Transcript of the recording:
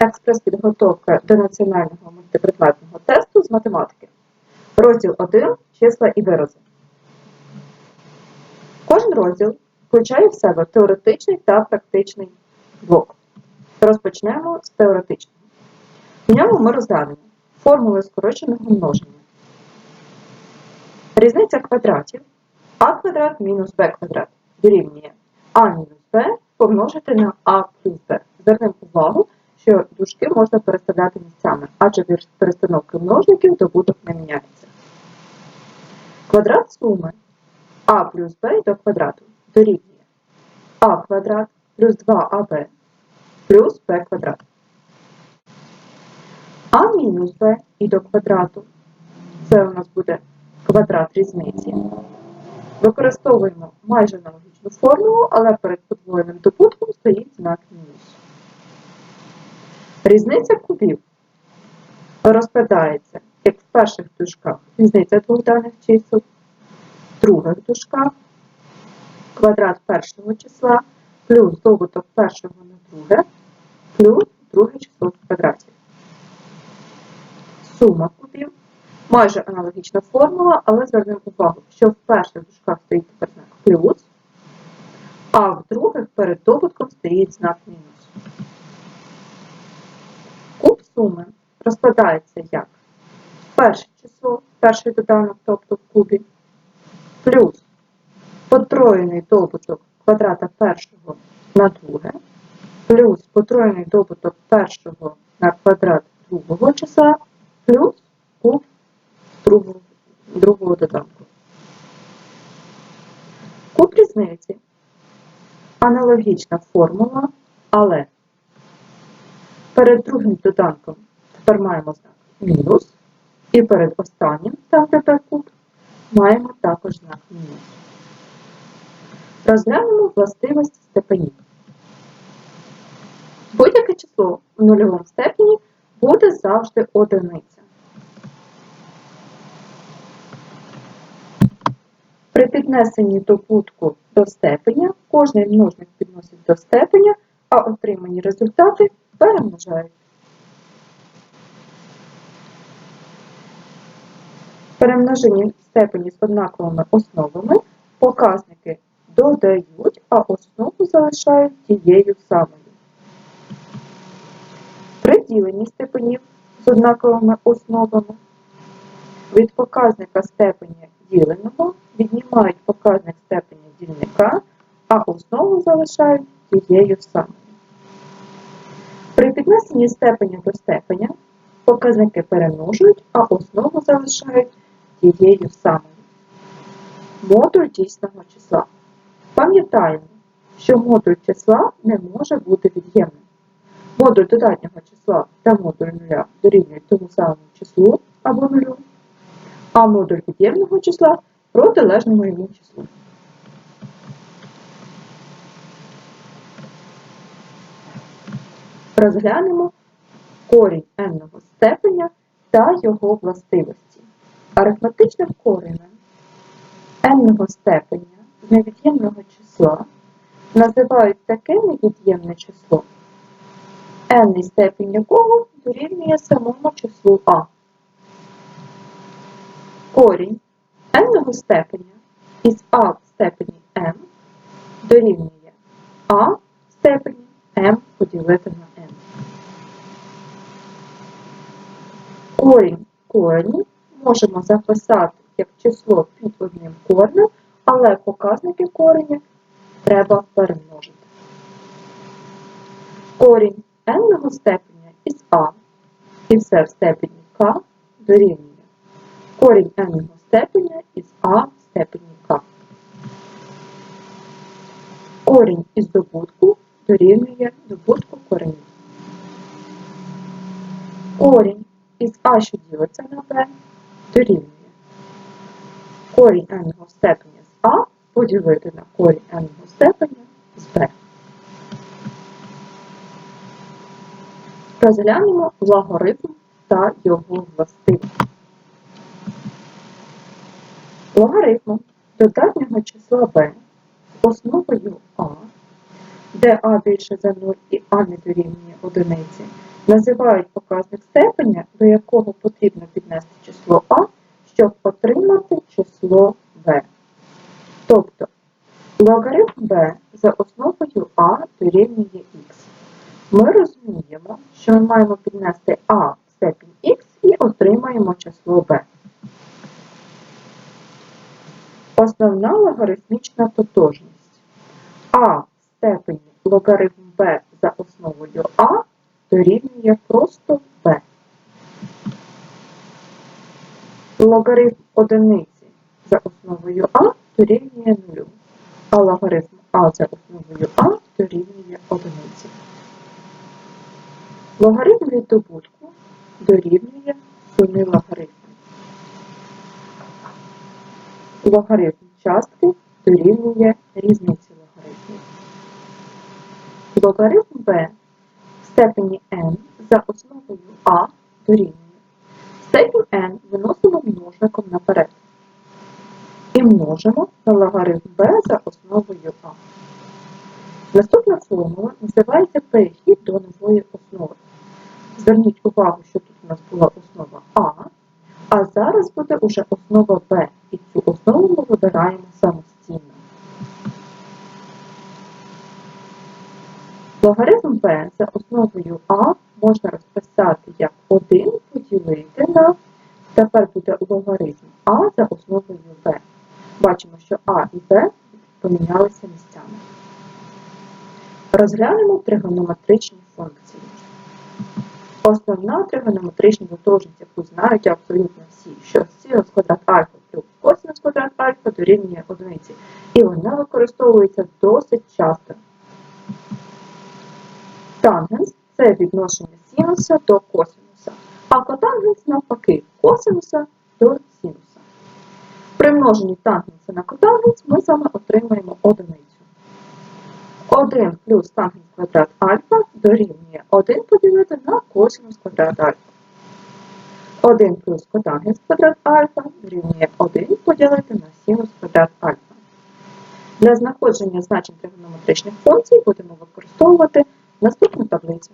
Експрес-підготовка до національного мультипредметного тесту з математики. Розділ 1. Числа і вирази. Кожен розділ включає в себе теоретичний та практичний блок. Розпочнемо з теоретичного. В ньому ми розглянемо формули скороченого множення. Різниця квадратів а квадрат мінус b квадрат дорівнює а мінус b помножити на а плюс b. Звернемо увагу, що дужки можна переставляти місцями, адже від перестановки множників добуток не міняється. Квадрат суми а плюс b до квадрату дорівнює а квадрат плюс 2аб плюс b квадрат. а мінус b і до квадрату це у нас буде квадрат різниці. Використовуємо майже аналогічну формулу, але перед подвоєним добутком стоїть знак мінус. Різниця кубів розкладається, як в перших дужках різниця двох даних чисел, в других дужках квадрат першого числа плюс добуток першого на друге, плюс друге число в квадраті. Сума кубів майже аналогічна формула, але звернемо увагу, що в перших дужках стоїть тепер знак плюс, а в других перед добутком стоїть знак мінус. Куб суми розкладається як перше число, перший доданок, тобто в кубі, плюс потроєний добуток квадрата першого на друге, плюс потроєний добуток першого на квадрат другого числа, плюс куб другого, другого доданку. Куб різниці аналогічна формула, але перед другим доданком тепер маємо знак мінус, і перед останнім, тепер куб, маємо також знак мінус. Розглянемо властивості степенів. Будь-яке число в нульовому степені буде завжди одиниця. При піднесенні добутку до степеня кожний множник підносить до степеня, а отримані результати перемножають. Перемножені степені з однаковими основами показники додають, а основу залишають тією самою. При діленні степенів з однаковими основами від показника степеня діленого віднімають показник степеня дільника, а основу залишають тією самою. При піднесенні степеня до степеня показники перемножують, а основу залишають тією самою. Модуль дійсного числа. Пам'ятаємо, що модуль числа не може бути від'ємним. Модуль додатнього числа та модуль нуля дорівнюють тому самому числу або нулю, а модуль від'ємного числа протилежному йому числу. Розглянемо корінь n-го степеня та його властивості. Арифметичним коренем n-го степеня з невід'ємного числа називають таке невід'ємне число, n степінь якого дорівнює самому числу а. Корінь n степеня із а в степені m дорівнює а в степені m поділити на n. Корінь коренів можемо записати як число під одним коренем, але показники кореня треба перемножити. Корінь n степеня із а і все в степені k дорівнює корінь n степеня із а в степені k. Корінь із добутку дорівнює добутку коренів. Корінь із а, що ділиться на b, дорівнює корінь n степеня з а поділити на корінь n степеня з b. Розглянемо логарифм та його властивості. Логарифмом додатнього числа b з основою а, де а більше за 0 і а не дорівнює одиниці, Називають показник степеня, до якого потрібно піднести число А, щоб отримати число b. Тобто логарифм b за основою А дорівнює х. Ми розуміємо, що ми маємо піднести А в степінь х і отримаємо число b. Основна логарифмічна тотожність. А в степені логарифм b за основою А дорівнює просто b. Логарифм одиниці за основою А дорівнює 0, а логарифм А за основою А дорівнює одиниці. Логарифм від дорівнює суми логарифмів. Логарифм частки дорівнює різниці логарифмів. Логарифм b степені n за основою a дорівнює. Степінь n виносимо множником наперед. І множимо на логарифм b за основою a. Наступна формула називається перехід до нової основи. Зверніть увагу, що тут у нас була основа А, а зараз буде уже основа Б, і цю основу ми вибираємо самостійно. Логарифм b за основою А можна розписати як 1 поділити на, тепер буде логарифм А за основою b. Бачимо, що А і Б помінялися місцями. Розглянемо тригонометричні функції. Основна тригонометрична тотожність, яку знають абсолютно всі, що синус квадрат альфа плюс косинус квадрат альфа дорівнює одиниці. І вона використовується досить часто. Тангенс це відношення синуса до косинуса, а котангенс навпаки косинуса до синуса. При множенні тангенса на котангенс ми вами отримаємо одиницю. 1 плюс тангенс квадрат альфа дорівнює 1 поділити на косинус квадрат альфа. 1 плюс котангенс квадрат альфа дорівнює 1 поділити на синус квадрат альфа. Для знаходження значень тригонометричних функцій будемо використовувати наступну таблицю.